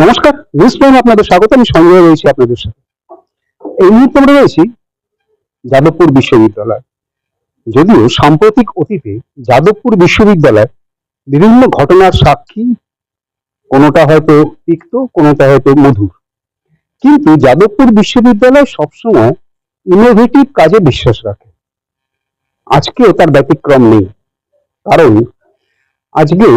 নমস্কার নিউজ আপনাদের স্বাগত। আমি সঞ্জয় রয়েছি আপনাদের সাথে। এই মুহূর্তে আমরা রয়েছি যাদবপুর বিশ্ববিদ্যালয়। যদিও সাম্প্রতিক অতীতে যাদবপুর বিশ্ববিদ্যালয় বিভিন্ন ঘটনার সাক্ষী, কোনোটা হয়তো তিক্ত, কোনোটা হয়তো মধুর। কিন্তু যাদবপুর বিশ্ববিদ্যালয় সবসময় ইনোভেটিভ কাজে বিশ্বাস রাখে। আজকেও তার ব্যতিক্রম নেই। কারণ আজকে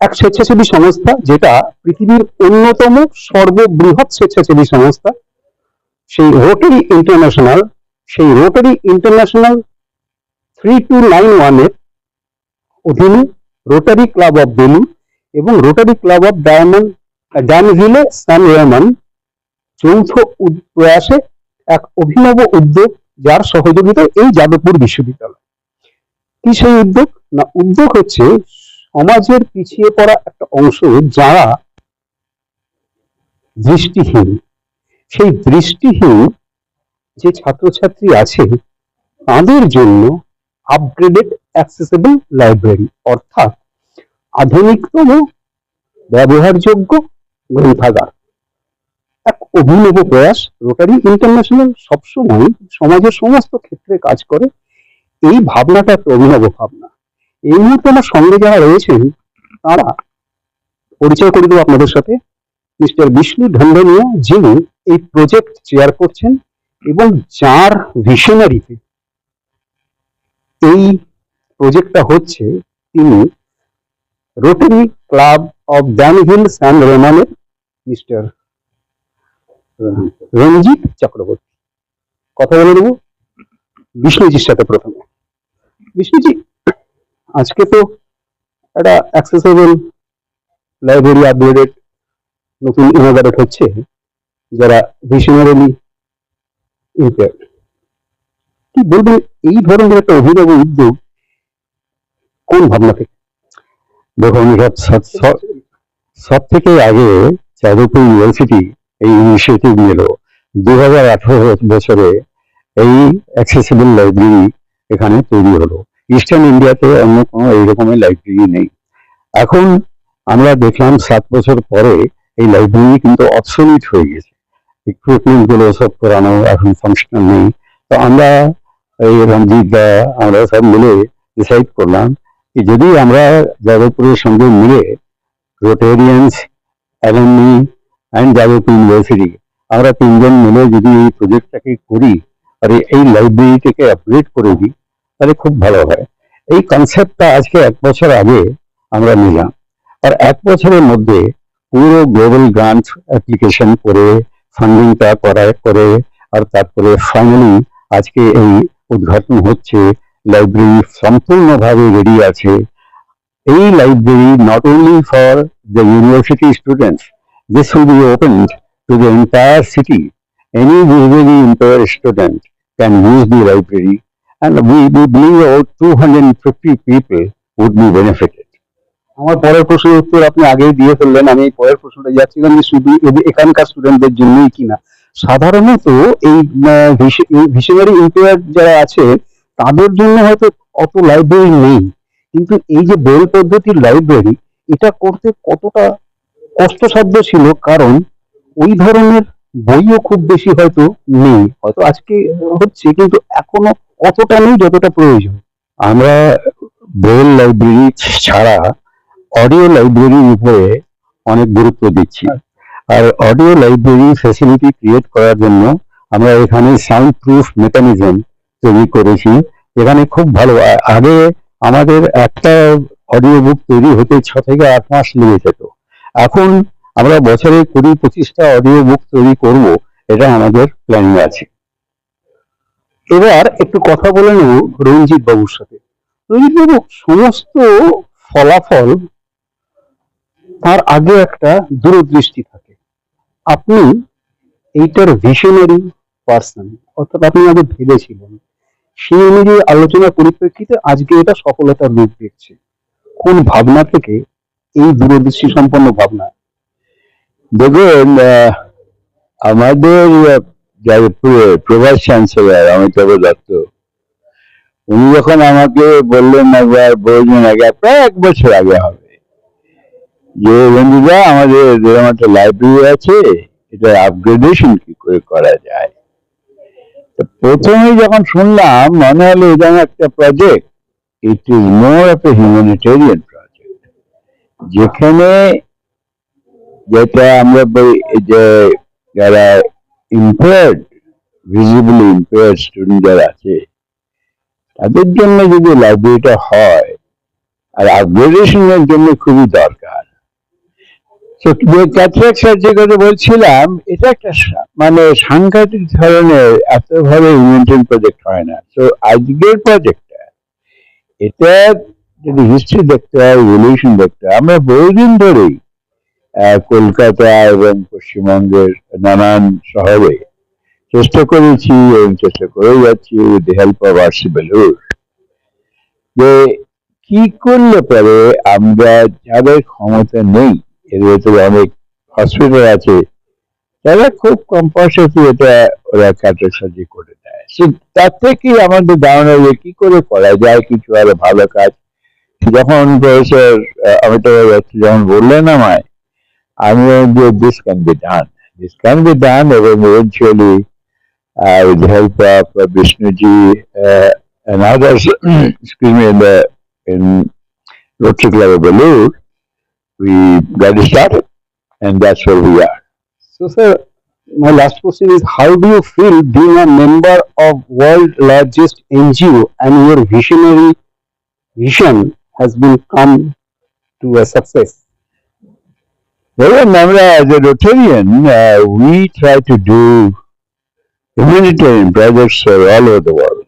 এক স্বেচ্ছাসেবী সংস্থা যেটা পৃথিবীর অন্যতম সর্ববৃহৎ স্বেচ্ছাসেবী সংস্থা, সেই রোটারি ইন্টারন্যাশনাল সেই Rotary International three two nine ওয়ানের অধীনে রোটারি ক্লাব অফ বেলুন এবং রোটারি ক্লাব অফ ডায়মন্ড ড্যানভিলে সান রেহমান যৌথ প্রয়াসে এক অভিনব উদ্যোগ যার সহযোগিতায় এই যাদবপুর বিশ্ববিদ্যালয়। কি সেই উদ্যোগ? না, উদ্যোগ হচ্ছে সমাজের পিছিয়ে পড়া একটা অংশ যারা দৃষ্টিহীন, সেই দৃষ্টিহীন যে ছাত্রছাত্রী আছে তাদের জন্য আপগ্রেডেড অ্যাক্সেসিবল লাইব্রেরি অর্থাৎ আধুনিকতম ব্যবহারযোগ্য গ্রন্থাগার। এক অভিনব প্রয়াস রোটারি ইন্টারন্যাশনাল সবসময় সমাজের সমস্ত ক্ষেত্রে কাজ করে, এই ভাবনাটা একটা অভিনব ভাবনা। এই মুহূর্তে আমার সঙ্গে যারা রয়েছেন, তারা পরিচয় করে দেবো আপনাদের সাথে। মিস্টার বিষ্ণু ঢন্ডনিয়া যিনি এই প্রজেক্ট চেয়ার করছেন এবং যার ভিশনারিতে এই প্রজেক্টটা হচ্ছে, তিনি Rotary Club of Danville San রেমানের mister Ranjit Chakraborty. কথা বলে দেবো বিষ্ণুজির সাথে প্রথমে। বিষ্ণুজি আজকে তো একটা অ্যাক্সেসেবল লাইব্রেরি আপগ্রেডেড নতুন ইনোভেটেড হচ্ছে, যারা ভিশনারিলি ইম্পেয়ার কি বলবেন, এই ধরনের একটা অভিনব উদ্যোগ কোন ভাবনা থেকে? দেখুন সব থেকে আগে যাদবপুর ইউনিভার্সিটি এই ইনিশিয়েটিভ নিল দু হাজার আঠারো বছরে এই অ্যাক্সেসিবল লাইব্রেরি এখানে তৈরি হলো। ইস্টার্ন ইন্ডিয়াতে অন্য কোনো এইরকমের লাইব্রেরি নেই। এখন আমরা দেখলাম সাত বছর পরে এই লাইব্রেরি কিন্তু অবসলিট হয়ে গেছে। ইকুইপমেন্টগুলো সব পুরানো, এখন ফাংশনাল নেই। তো আমরা এই রঞ্জিত দা, আমরা সব মিলে ডিসাইড করলাম কি যদি আমরা যাদবপুরের সঙ্গে মিলে Rotarians alumni and Jadavpur university আমরা তিনজন মিলে যদি এই প্রজেক্টটাকে করি, আর এই লাইব্রেরিটাকে আপগ্রেড করে দিই তাহলে খুব ভালো হয়। এই কনসেপ্টটা আজকে এক বছর আগে আমরা নিলাম। আর এক বছরের মধ্যে পুরো গ্লোবাল গ্রান্ট অ্যাপ্লিকেশন করে ফান্ডিংটা করা করে, আর তারপরে ফাইনালি আজকে এই উদ্ঘাটন হচ্ছে লাইব্রেরি সম্পূর্ণভাবে রেডি আছে। এই library not only for the university students this will be opened to the entire city. Any visually impaired student can use the library and we, we believe about 250 people would be benefited. আমার পরের প্রশ্নের উত্তর আপনি আগেই দিয়ে ফেললেন আমি পরের প্রশ্নটা যাচ্ছিলাম যে শুধু এখানকার স্টুডেন্টদের জন্যই কিনা। সাধারণত এই ভিশনারি ইম্পেয়ার যারা আছে তাদের জন্য হয়তো অত লাইব্রেরি নেই। কিন্তু এই যে বেল পদ্ধতির লাইব্রেরি এটা করতে কতটা কষ্টসাধ্য ছিল? কারণ ওই ধরনের বইও খুব বেশি হয়তো নেই। হয়তো আজকে হচ্ছে কিন্তু এখনও অতটা নেই, যতটা প্রয়োজন। আমরা ব্রেল লাইব্রেরি ছাড়া অডিও লাইব্রেরির উপরে অনেক গুরুত্ব দিচ্ছি। আর অডিও লাইব্রেরি ফ্যাসিলিটি ক্রিয়েট করার জন্য আমরা এখানে সাউন্ড প্রুফ মেকানিজম তৈরি করেছি। এখানে খুব ভালো আগে আমাদের একটা অডিও বুক তৈরি হতে ছ থেকে আট মাস লেগে যেত। এখন আমরা বছরে কুড়ি পঁচিশটা অডিও বুক তৈরি করব, এটা আমাদের প্ল্যানিং আছে। এবার একটু কথা বলে নেব রঞ্জিত বাবুর সাথে। রঞ্জিত বাবু, সমস্ত ফলাফল তার আগে একটা দূরদৃষ্টি থাকে। আপনি এইটার ভিশনারি পার্সন অর্থাৎ আপনি আগে ভেবেছিলেন। সেই অনুযায়ী আলোচনার পরিপ্রেক্ষিতে আজকে এটা সফলতার রূপ দেখছে। কোন ভাবনা থেকে এই দূরদৃষ্টি সম্পন্ন ভাবনা? দেখুন আমাদের প্রভাস চ্যান্সেলর অমিতাভ দত্ত। উনি যখন আমাকে বললেন একবার, বললেন আগে প্রায় এক বছর আগে হবে। যে বন্ধুরা, আমাদের একটা লাইব্রেরি আছে, এটা আপগ্রেডেশন কি করে করা যায়? প্রথমে যখন শুনলাম, মনে হলো এরকম একটা project it is more of a humanitarian project যেখানে যেটা আমরা যে যারা ইম্পেয়ার্ড ভিজিবলি ইম্পেয়ার্ড স্টুডেন্ট যারা আছে, তাদের জন্য যদি লাইব্রেরিটা হয়, আর আপগ্রেডেশনের জন্য খুবই দরকার। তো যে কথা বলছিলাম, এটা একটা মানে সাংঘাতিক ধরনের এতভাবে ইনভেন্টন প্রজেক্ট হয় না। তো আজকের প্রজেক্টটা এটা যদি হিস্ট্রি দেখতে হয় রিলেশন দেখতে হয়, আমরা বহুদিন ধরেই কলকাতা এবং পশ্চিমবঙ্গের নানান শহরে চেষ্টা করেছি এবং চেষ্টা করে যাচ্ছি with help of RC Belur যে কি করলে পরে আমরা যাদের ক্ষমতা নেই এর ভেতরে অনেক হসপিটাল আছে তারা খুব কম পয়সাতে এটা ওরা সার্জারি করে দেয়। So, তার থেকেই আমাদের ধারণা যে কি করে করা যায় কিছু আরও ভালো কাজ। যখন প্রফেসর অমিতাভ যখন বললেন আমায় I'm this can be done. This can be done and eventually uh, with the help of uh, Vishnuji uh, and others, excuse me, in the in Rotary Club of Balur, we got it started and that's where we are. So sir, my last question is how do you feel being a member of world largest NGO and your visionary vision has been come to a success? Namra, as a Rotarian, uh, we try to do humanitarian projects all over the world.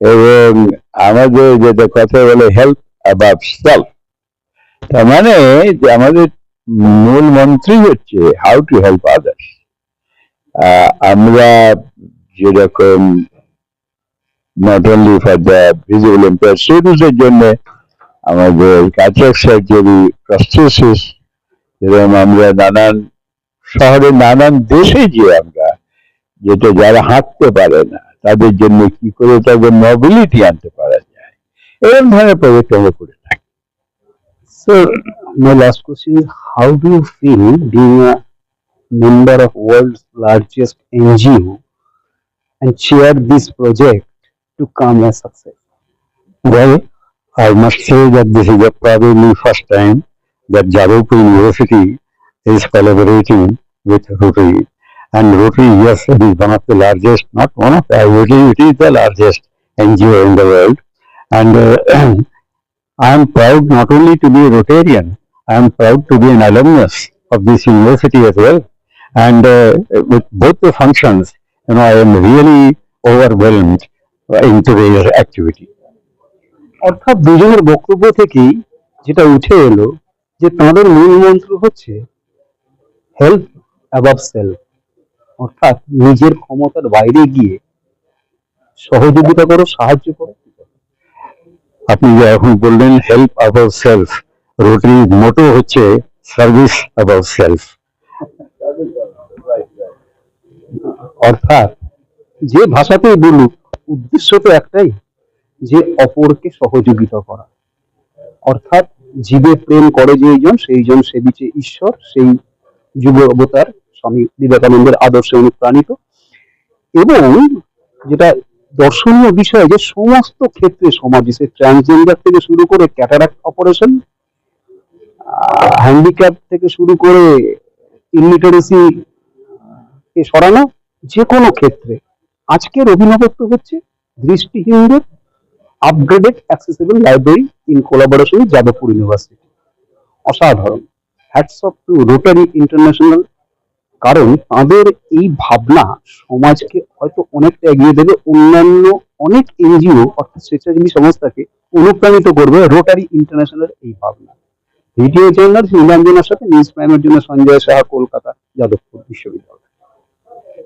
এবং আমাদের যেটা কথা বলে help above self তার মানে যে আমাদের মূল মন্ত্রই হচ্ছে হাউ টু হেল্প আদার্স আমরা যেরকম not only for the visible impair স্টুডেন্টসের জন্য আমাদের ক্যাটরাক্ট সার্জারি প্রস্থেসিস যেরকম আমরা নানান শহরে, নানান দেশে গিয়ে আমরা যেটা যারা হাঁটতে পারে না, তাদের জন্য কি করে তাদের মোবিলিটি আনতে পারা যায়? এরকম ধরনের প্রজেক্ট আমরা করে থাকি। Last question how do you feel being a member of world largest NGO and this project to come a success well I must say that this is a probably first time that Jadavpur University is collaborating with Rotary. And Rotary, yes, it is one of the largest, not one of the, I believe it is the largest NGO in the world. And uh, I am proud not only to be a Rotarian, I am proud to be an alumnus of this university as well. And uh, with both the functions, you know, I am really overwhelmed in today's activity. অর্থাৎ দুজনের বক্তব্য থেকেই যেটা উঠে এলো যে তাঁদের মূল মন্ত্র হচ্ছে হেল্প অ্যাবাভ সেলফ অর্থাৎ নিজের ক্ষমতার বাইরে গিয়ে সহযোগিতা করো, সাহায্য করো। আপনি যে এখন বললেন help about self Rotary motto হচ্ছে সার্ভিস অ্যাবাউট সেলফ অর্থাৎ যে ভাষাতেই বলুক, উদ্দেশ্য তো একটাই, যে অপরকে সহযোগিতা করা। অর্থাৎ জীবে প্রেম করে যেইজন সেইজন সেবিছে ঈশ্বর, সেই যুব অবতার স্বামী বিবেকানন্দের আদর্শে অনুপ্রাণিত। এবং যেটা দর্শনীয় বিষয় যে সমস্ত ক্ষেত্রে সমাজে সে ট্রান্সজেন্ডার থেকে শুরু করে ক্যাটারাক্ট অপারেশন হ্যান্ডিক্যাপ থেকে শুরু করে ইলিটারেসি কে সরানো, যে কোনো ক্ষেত্রে। আজকের অভিনবত্ব হচ্ছে দৃষ্টিহীনদের upgraded accessible library in collaboration Jadavpur university অসাধারণ। Hats off to Rotary International কারণ তাদের এই ভাবনা সমাজকে হয়তো অনেকটা এগিয়ে দেবে, অন্যান্য অনেক এনজিও অর্থাৎ স্বেচ্ছাসেবী সংস্থাকে অনুপ্রাণিত করবে রোটারি ইন্টারন্যাশনাল এই ভাবনা। ভিডিও জার্নাল নীলাঞ্জনার সাথে নিউজ প্রাইমের জন্য সঞ্জয় সাহা, কলকাতা যাদবপুর বিশ্ববিদ্যালয়।